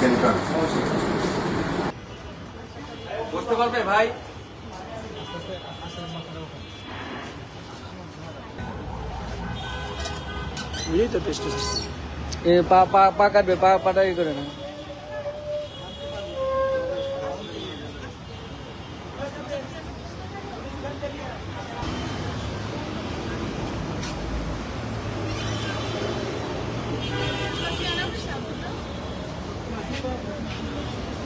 Centre বসতে পারবে ভাই? এই তো টেস্ট পা পা পা কাটবে পা পাটা ই করে না あ!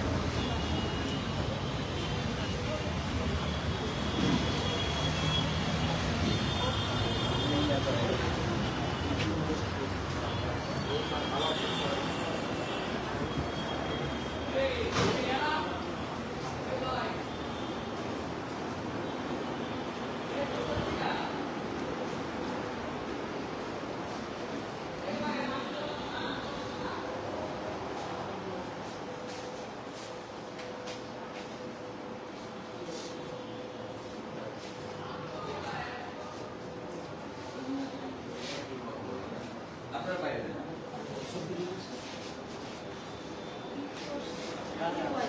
Gracias.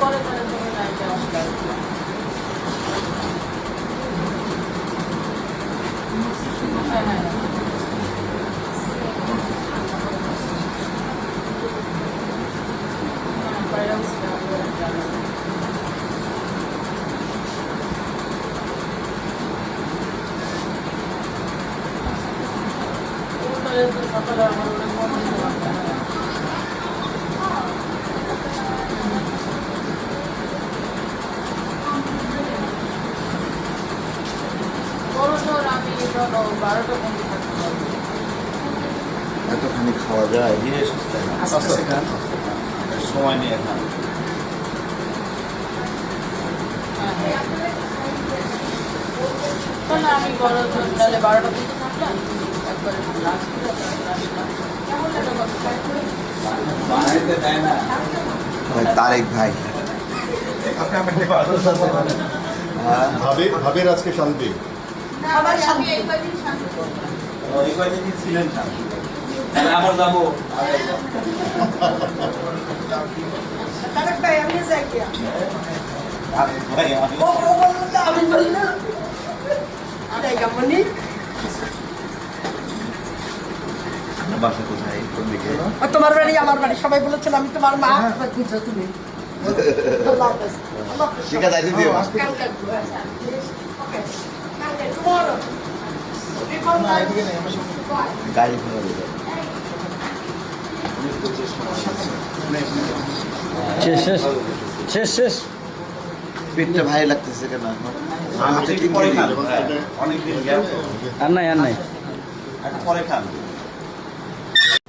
করে করে করে নাইটে আসলাম সকালে আমার অনেক এতখানি খাওয়া যায়? ধীরে সুস্থে সময় নিয়ে খান। আমি বারোটা পর্যন্ত থাকলাম। একবারে লাস্ট বানাইতে দেয় না। তারেক ভাই। ভাবে ভাবের আজকে শান্তি। এই কয়দিন ছিলেন শান্তি। আবার যাব। আমি বলি না। বাসা কোথায়? কোন দিকে? তোমার বাড়ি আমার বাড়ি। সবাই বলেছিল আমি তোমার মা। তুমি হাফেজ। ঠিক আছে দিও। গাড়ি ঘোড়া শেষ শেষ শেষ শেষ। পেটটা ভারী লাগতেছে কেন। হ্যাঁ, অনেকদিন আর নাই আর নাই। পরে খান।